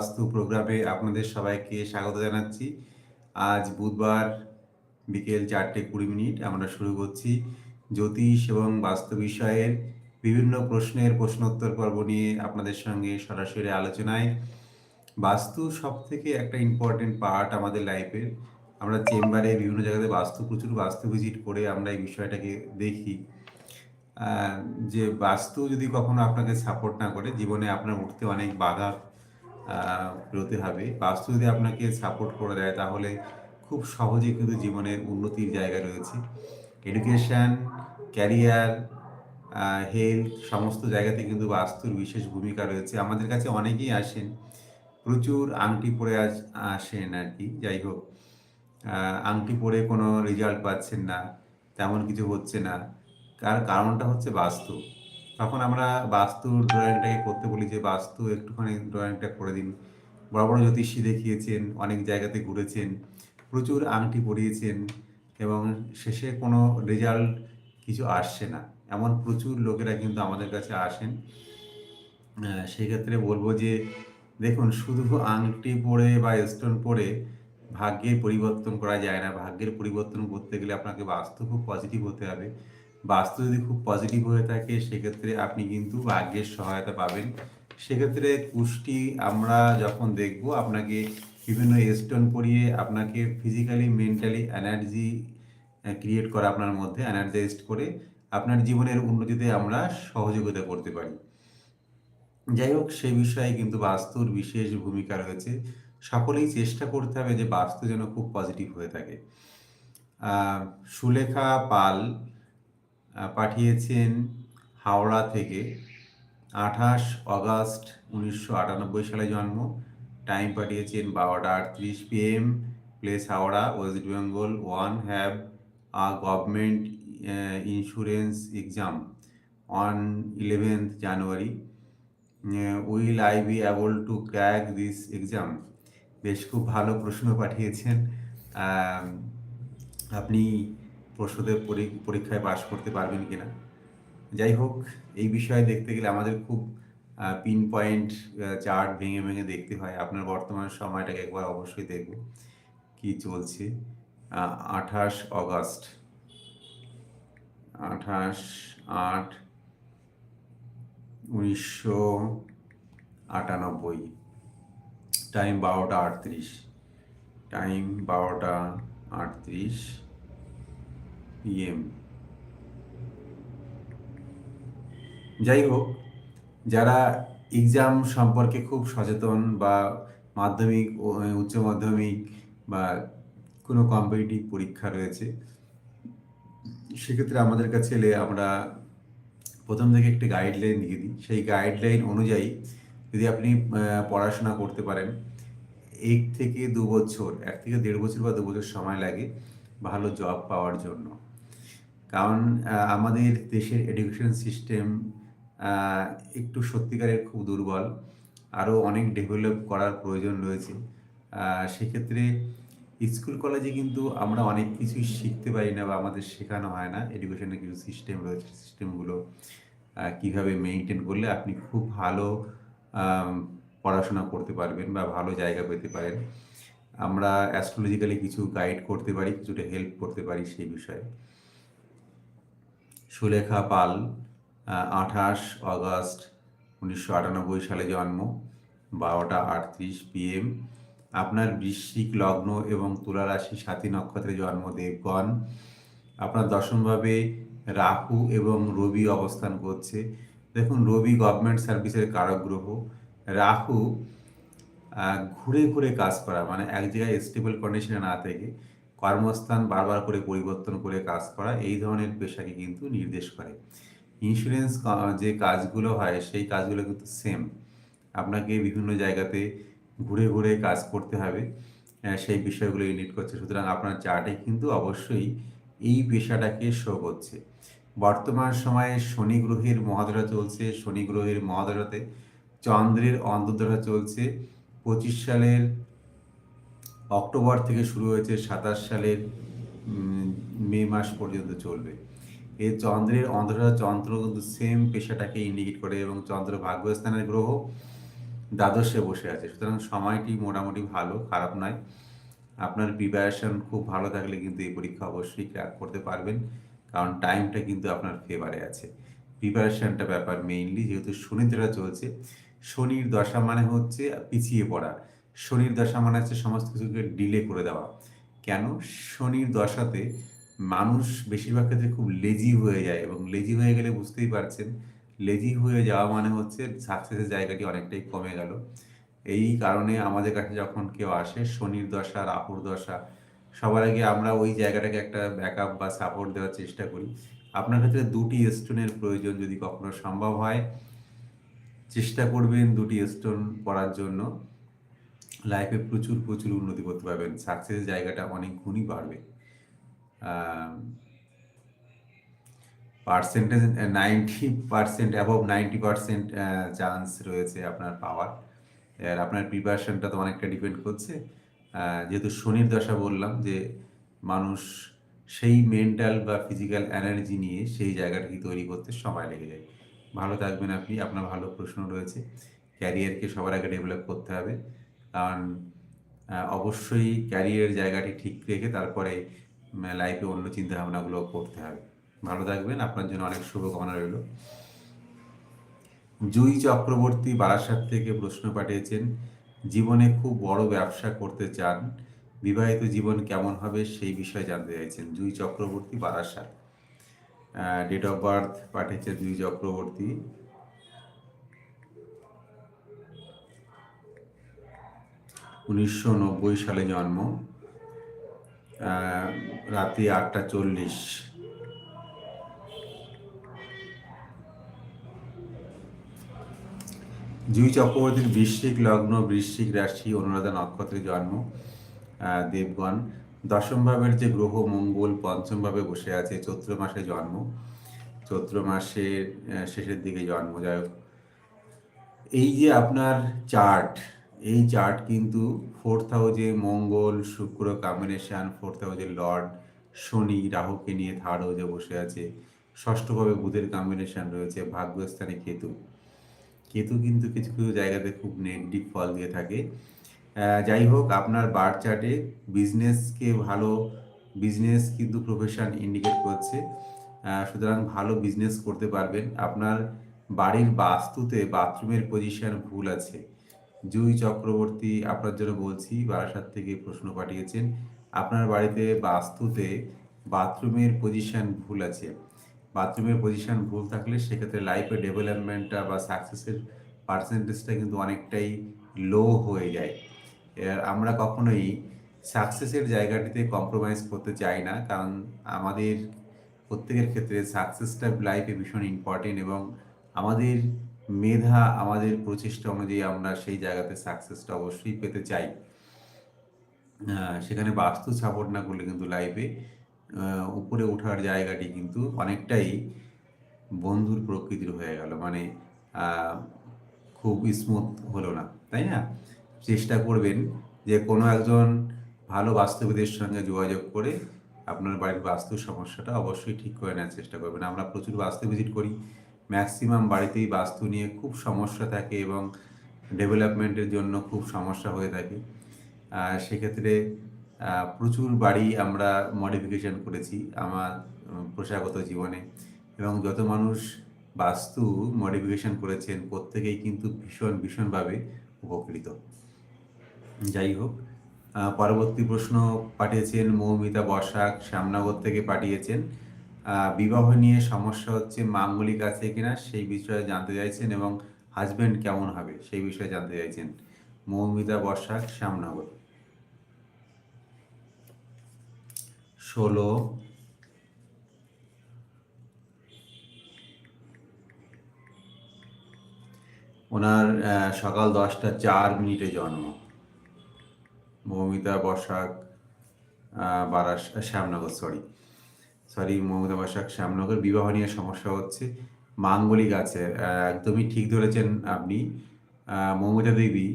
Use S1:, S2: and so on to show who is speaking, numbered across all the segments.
S1: বাস্তু প্রোগ্রামে আপনাদের সবাইকে স্বাগত জানাচ্ছি। আজ বুধবার বিকেল চারটে কুড়ি মিনিট আমরা শুরু করছি জ্যোতিষ এবং বাস্তু বিষয়ের বিভিন্ন প্রশ্নের প্রশ্নোত্তর পর্ব নিয়ে আপনাদের সঙ্গে সরাসরি আলোচনায়। বাস্তু সব থেকে একটা ইম্পর্টেন্ট পার্ট আমাদের লাইফের আমরা চেম্বারে বিভিন্ন জায়গাতে বাস্তু, প্রচুর বাস্তু ভিজিট করে আমরা এই বিষয়টাকে দেখি। যে বাস্তু যদি কখনো আপনাকে সাপোর্ট না করে, জীবনে আপনার উঠতে অনেক বাধা পেরোতে হবে। বাস্তু যদি আপনাকে সাপোর্ট করে দেয়, তাহলে খুব সহজে কিন্তু জীবনের উন্নতির জায়গা রয়েছে। এডুকেশন ক্যারিয়ার হেলথ সমস্ত জায়গাতে কিন্তু বাস্তুর বিশেষ ভূমিকা রয়েছে। আমাদের কাছে অনেকেই আসেন, প্রচুর আংটি পরে আস- আসেন আর কি যাই হোক আংটি পরে কোনো রেজাল্ট পাচ্ছেন না, তেমন কিছু হচ্ছে না। তার কারণটা হচ্ছে বাস্তু। তখন আমরা বাস্তু ড্রয়িংটাকে করতে বলি যে, বাস্তু একটুখানি ড্রয়িংটা করে দিন। বড় বড় জ্যোতিষী দেখিয়েছেন, অনেক জায়গাতে ঘুরেছেন, প্রচুর আংটি পরিয়েছেন এবং শেষে কোনো রেজাল্ট কিছু আসছে না। এমন প্রচুর লোকেরা কিন্তু আমাদের কাছে আসেন। সেক্ষেত্রে বলব যে, দেখুন, শুধু আংটি পরে বা স্টোন পরে ভাগ্যের পরিবর্তন করা যায় না। ভাগ্যের পরিবর্তন করতে গেলে আপনাকে বাস্তু খুব পজিটিভ হতে হবে। বাস্তু যদি খুব পজিটিভ হয়ে থাকে, সেক্ষেত্রে আপনি কিন্তু ভাগ্যের সহায়তা পাবেন। সেক্ষেত্রে কুষ্টি আমরা যখন দেখব, আপনাকে বিভিন্ন স্টোন পরিয়ে আপনাকে ফিজিক্যালি মেন্টালি এনার্জি ক্রিয়েট করা আপনার মধ্যে এনার্জাইজড করে আপনার জীবনের উন্নতিতে আমরা সহযোগিতা করতে পারি। যাই হোক, সেই বিষয়ে কিন্তু বাস্তুর বিশেষ ভূমিকা রয়েছে। সকলেই চেষ্টা করতে হবে যে বাস্তু যেন খুব পজিটিভ হয়ে থাকে। সুলেখা পাল পাঠিয়েছেন হাওড়া থেকে। আঠাশ অগাস্ট উনিশশো আটানব্বই সালে জন্ম। টাইম পাঠিয়েছেন বারোটা আটত্রিশ PM place Howrah west Bengal one have a government insurance exam on eleventh January will I be able to crack this exam বেশ খুব ভালো প্রশ্ন পাঠিয়েছেন। আপনি প্রশ্নতে পরি- পরীক্ষায় পাশ করতে পারবেন কিনা? যাই হোক, এই বিষয়ে দেখতে গেলে আমাদের খুব পিন পয়েন্ট চার্ট ভেঙে ভেঙে দেখতে হয়। আপনার বর্তমান সময়টাকে একবার অবশ্যই দেখব কি চলছে। আঠাশ অগস্ট আঠাশ আট উনিশশো আটানব্বই। টাইম বারোটা আটত্রিশ। টাইম বারোটা আটত্রিশ। পিএম যাই হোক, যারা এক্সাম সম্পর্কে খুব সচেতন বা মাধ্যমিক উচ্চ মাধ্যমিক বা কোনো কম্পিটিটিভ পরীক্ষা রয়েছে, সেক্ষেত্রে আমাদের কাছে এলে আমরা প্রথম থেকে একটি গাইডলাইন দিয়ে দিই। সেই গাইডলাইন অনুযায়ী যদি আপনি পড়াশোনা করতে পারেন, এক থেকে দু বছর, এক থেকে দেড় বছর বা দু বছর সময় লাগে ভালো জব পাওয়ার জন্য। কারণ আমাদের দেশের এডুকেশন সিস্টেম একটু সত্যিকারের খুব দুর্বল। আরও অনেক ডেভেলপ করার প্রয়োজন রয়েছে। সেক্ষেত্রে স্কুল কলেজে কিন্তু আমরা অনেক কিছুই শিখতে পারি না বা আমাদের শেখানো হয় না। এডুকেশনের কিছু সিস্টেম রয়েছে সিস্টেমগুলো কীভাবে মেনটেন করলে আপনি খুব ভালো পড়াশোনা করতে পারবেন বা ভালো জায়গা পেতে পারেন। আমরা অ্যাস্ট্রোলজিক্যালি কিছু গাইড করতে পারি, কিছুটা হেল্প করতে পারি সেই বিষয়ে। সুলেখা পাল আঠাশ অগস্ট উনিশশো আটানব্বই সালে জন্ম, বারোটা আটত্রিশ পিএম আপনার বৃশ্চিক লগ্ন এবং তুলা রাশি সাথী নক্ষত্রে জন্ম দেবগণ আপনার দশমভাবে রাহু এবং রবি অবস্থান করছে। দেখুন, রবি গভর্নমেন্ট সার্ভিসের কারক গ্রহ রাহু ঘুরে ঘুরে কাজ করা মানে এক জায়গায় স্টেবল কন্ডিশনে না থেকে কর্মস্থান বারবার করে পরিবর্তন করে কাজ করা, এই ধরনের পেশাকে কিন্তু নির্দেশ করে। ইন্স্যুরেন্স যে কাজগুলো হয়, সেই কাজগুলো কিন্তু সেম আপনাকে বিভিন্ন জায়গাতে ঘুরে ঘুরে কাজ করতে হবে সেই বিষয়গুলো ইউনিট করছে। সুতরাং আপনার চার্টে কিন্তু অবশ্যই এই পেশাটাকে শো করছে। বর্তমান সময়ে শনি গ্রহের মহাদশা চলছে, শনি গ্রহের মহাদশাতে চন্দ্রের অন্তর্দশা চলছে। পঁচিশ সালের অক্টোবর থেকে শুরু হয়েছে সাতাশ সালের মে মাস পর্যন্ত চলবে। এই চন্দ্রের অন্তর্দশা চন্দ্র কিন্তু সেম পেশাটাকে ইন্ডিকেট করে এবং চন্দ্র ভাগ্যস্থানের গ্রহ দ্বাদশে বসে আছে। সুতরাং সময়টি মোটামুটি ভালো, খারাপ নয়। আপনার প্রিপারেশন খুব ভালো থাকলে কিন্তু এই পরীক্ষা অবশ্যই ক্র্যাক করতে পারবেন। কারণ টাইমটা কিন্তু আপনার ফেভারে আছে। প্রিপারেশনটা ব্যাপার মেইনলি যেহেতু শনিদ্রা চলছে। শনির দশা মানে হচ্ছে পিছিয়ে পড়া। শনির দশা মানে হচ্ছে সমস্ত কিছুকে ডিলে করে দেওয়া। কেন? শনির দশাতে মানুষ বেশিরভাগ ক্ষেত্রে খুব লেজি হয়ে যায় এবং লেজি হয়ে গেলে বুঝতেই পারছেন লেজি হয়ে যাওয়া মানে হচ্ছে সাকসেসের জায়গাটি অনেকটাই কমে গেল। এই কারণে আমাদের কাছে যখন কেউ আসে, শনির দশা, রাহুর দশা, সবার আগে আমরা ওই জায়গাটাকে একটা ব্যাকআপ বা সাপোর্ট দেওয়ার চেষ্টা করি। আপনার ক্ষেত্রে দুটি স্টোনের প্রয়োজন যদি কখনো সম্ভব হয়, চেষ্টা করবেন দুটি স্টোন পড়ার জন্য। লাইফে প্রচুর প্রচুর উন্নতি করতে পারবেন। সাকসেসের জায়গাটা অনেক গুণই বাড়বে। Percentage ninety percent above ninety percent chance রয়েছে আপনার পাওয়ার। আর আপনার প্রিপারেশনটা তো অনেকটা ডিপেন্ড করছে। যেহেতু শনির দশা বললাম যে, মানুষ সেই মেন্টাল বা ফিজিক্যাল এনার্জি নিয়ে সেই জায়গাটাকে তৈরি করতে সময় লেগে যায়। ভালো থাকবেন আপনি। আপনার ভালো প্রশ্ন রয়েছে। ক্যারিয়ারকে সবার আগে ডেভেলপ করতে হবে। কারণ অবশ্যই ক্যারিয়ার জায়গাটি ঠিক রেখে তারপরে লাইফে অন্য চিন্তা ভাবনাগুলো করতে হবে। ভালো থাকবেন, আপনার জন্য অনেক শুভকামনা রইল। জুই চক্রবর্তী বারাসাত থেকে প্রশ্ন পাঠিয়েছেন, জীবনে খুব বড় ব্যবসা করতে চান, বিবাহিত জীবন কেমন হবে সেই বিষয়ে জানতে চাইছেন। Jui Chakraborty Barasat. Date of birth পাঠিয়েছে জুই চক্রবর্তী। উনিশশো নব্বই সালে জন্ম রাত্রি আটটা চল্লিশ। জুই চক্রবর্তীর বৃশ্চিক লগ্ন, বৃশ্চিক রাশি, অনুরাধা নক্ষত্রে জন্ম দেবগণ। দশম ভাবের যে গ্রহ মঙ্গল, পঞ্চম ভাবে বসে আছে, চৈত্র মাসে জন্ম। চৈত্র মাসের শেষের দিকে জন্ম, যাই এই যে আপনার চার্ট এই চার্ট কিন্তু ফোর্থ হাউজে মঙ্গল, শুক্র কম্বিনেশন ফোর্থ হাউজে লর্ড শনি, রাহুকে নিয়ে থার্ড হাউজে বসে আছে। ষষ্ঠভাবে বুধের কম্বিনেশন রয়েছে, ভাগ্যস্থানে কেতু। কেতু কিন্তু কিছু কিছু জায়গাতে খুব নেগেটিভ ফল দিয়ে থাকে। যাই হোক, আপনার বার চার্টে বিজনেসকে ভালো বিজনেস কিন্তু প্রফেশন ইন্ডিকেট করছে। সুতরাং ভালো বিজনেস করতে পারবেন। আপনার বাড়ির বাস্তুতে বাথরুমের পজিশন ভুল আছে। জুই চক্রবর্তী আপনার জন্য বলছি, বারাসাত থেকে প্রশ্ন পাঠিয়েছেন। আপনার বাড়িতে বাস্তুতে বাথরুমের পজিশন ভুল আছে। বাথরুমের পজিশন ভুল থাকলে সেক্ষেত্রে লাইফে ডেভেলপমেন্টটা বা সাকসেসের পার্সেন্টেজটা কিন্তু অনেকটাই লো হয়ে যায়। আমরা কখনোই সাকসেসের জায়গাটিতে কম্প্রোমাইজ করতে চাই না, কারণ আমাদের প্রত্যেকের ক্ষেত্রে সাকসেসটা লাইফে ভীষণ ইম্পর্টেন্ট এবং আমাদের মেধা আমাদের প্রচেষ্টা অনুযায়ী আমরা সেই জায়গাতে সাকসেসটা অবশ্যই পেতে চাই। সেখানে বাস্তু সাপোর্ট না করলে কিন্তু লাইফে উপরে ওঠার জায়গাটি কিন্তু অনেকটাই বন্ধুর প্রকৃতির হয়ে গেল। মানে খুব স্মুথ হলো না, তাই না? চেষ্টা করবেন যে কোনো একজন ভালো বাস্তবিদের সঙ্গে যোগাযোগ করে আপনার বাড়ির বাস্তু সমস্যাটা অবশ্যই ঠিক করে নেওয়ার চেষ্টা করবেন। আমরা প্রচুর বাস্তু ভিজিট করি ম্যাক্সিমাম বাড়িতেই বাস্তু নিয়ে খুব সমস্যা থাকে এবং ডেভেলপমেন্টের জন্য খুব সমস্যা হয়ে থাকে। সেক্ষেত্রে প্রচুর বাড়ি আমরা মডিফিকেশন করেছি আমার পেশাগত জীবনে। এবং যত মানুষ বাস্তু মডিফিকেশন করেছেন, প্রত্যেকেই কিন্তু ভীষণ, ভীষণভাবে উপকৃত। যাই হোক পরবর্তী প্রশ্ন পাঠিয়েছেন মৌমিতা বসাক, শ্যামনগর থেকে পাঠিয়েছেন। বিবাহ নিয়ে সমস্যা হচ্ছে মাঙ্গলিক আছে কিনা সেই বিষয়ে জানতে চাইছেন এবং হাজব্যান্ড কেমন হবে সেই বিষয়ে জানতে চাইছেন মৌমিতা বসাক শ্যামনগর। ষোলো। ওনার সকাল দশটা চার মিনিটে জন্ম। মৌমিতা বসাক বারাস, শ্যামনগর সরি সরি, মমতা বসাক, শ্যামনগর বিবাহ নিয়ে সমস্যা হচ্ছে। মাঙ্গলিক আছে একদমই ঠিক ধরেছেন আপনি। মমতা দেবী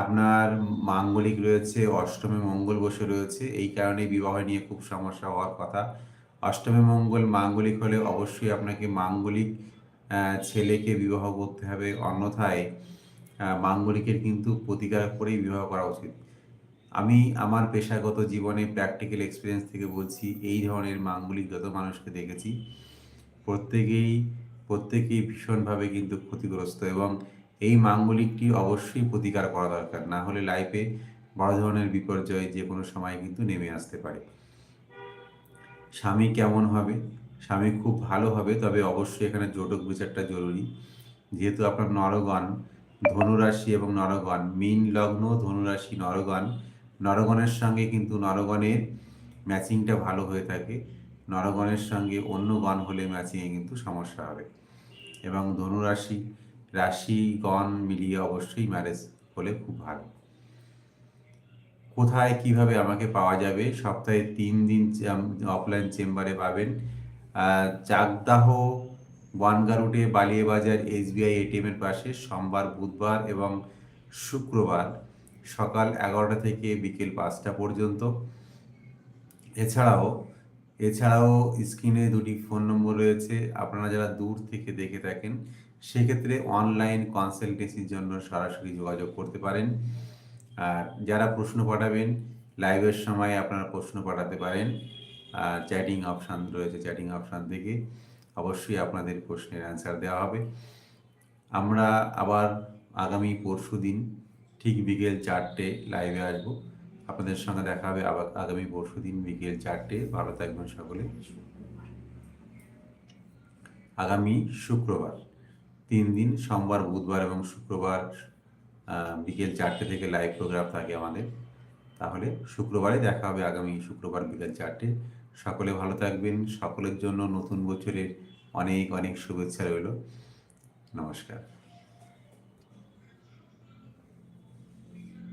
S1: আপনার মাঙ্গলিক রয়েছে, অষ্টমে মঙ্গল বসে রয়েছে, এই কারণে বিবাহ নিয়ে খুব সমস্যা হওয়ার কথা। অষ্টমে মঙ্গল মাঙ্গলিক হলে অবশ্যই আপনাকে মাঙ্গলিক ছেলেকে বিবাহ করতে হবে। অন্যথায় মাঙ্গলিকের কিন্তু প্রতিকার করেই বিবাহ করা উচিত। আমি আমার পেশাগত জীবনে প্র্যাকটিক্যাল এক্সপিরিয়েন্স থেকে বলছি, এই ধরনের মাঙ্গলিক যত মানুষকে দেখেছি, প্রত্যেকেই প্রত্যেকেই ভীষণভাবে কিন্তু ক্ষতিগ্রস্ত এবং এই মাঙ্গলিকটি অবশ্যই প্রতিকার করা দরকার। না হলে লাইফে বড় ধরনের বিপর্যয় যে কোনো সময় কিন্তু নেমে আসতে পারে। স্বামী কেমন হবে? স্বামী খুব ভালো হবে, তবে অবশ্যই এখানে জোটক বিচারটা জরুরি। যেহেতু আপনার নরগণ, ধনুরাশি এবং নরগণ, মীন, লগ্ন, ধনুরাশি, নরগণ নরগণের সঙ্গে কিন্তু নরগণের ম্যাচিংটা ভালো হয়ে থাকে। নরগণের সঙ্গে অন্য গণ হলে ম্যাচিংয়ে কিন্তু সমস্যা হবে। এবং ধনুরাশি রাশি গণ মিলিয়ে অবশ্যই ম্যারেজ হলে খুব ভালো। কোথায় কীভাবে আমাকে পাওয়া যাবে? সপ্তাহে তিন দিন অফলাইন চেম্বারে পাবেন। Chakdah, বনগারুটে, Baliabazar, S B I A T M এর পাশে সোমবার, বুধবার এবং শুক্রবার সকাল এগারোটা থেকে বিকেল পাঁচটা পর্যন্ত। এছাড়াও এছাড়াও স্ক্রিনে দুটি ফোন নম্বর রয়েছে। আপনারা যারা দূর থেকে দেখে থাকেন, সেক্ষেত্রে অনলাইন কনসালটেন্সির জন্য সরাসরি যোগাযোগ করতে পারেন। আর যারা প্রশ্ন পাঠাবেন, লাইভের সময় আপনারা প্রশ্ন পাঠাতে পারেন। আর চ্যাটিং অপশান রয়েছে চ্যাটিং অপশান থেকে অবশ্যই আপনাদের প্রশ্নের অ্যান্সার দেওয়া হবে। আমরা আবার আগামী পরশু দিন ঠিক বিকেল চারটে লাইভে আসব। আপনাদের সঙ্গে দেখা হবে আবার আগামী পরশু দিন বিকেল চারটে, ভালো থাকবেন সকলে। আগামী শুক্রবার, তিন দিন, সোমবার, বুধবার এবং শুক্রবার বিকেল চারটে থেকে লাইভ প্রোগ্রাম থাকে আমাদের। তাহলে শুক্রবারে দেখা হবে আগামী শুক্রবার বিকেল চারটে। সকলে ভালো থাকবেন, সকলের জন্য নতুন বছরের অনেক অনেক শুভেচ্ছা রইল। নমস্কার।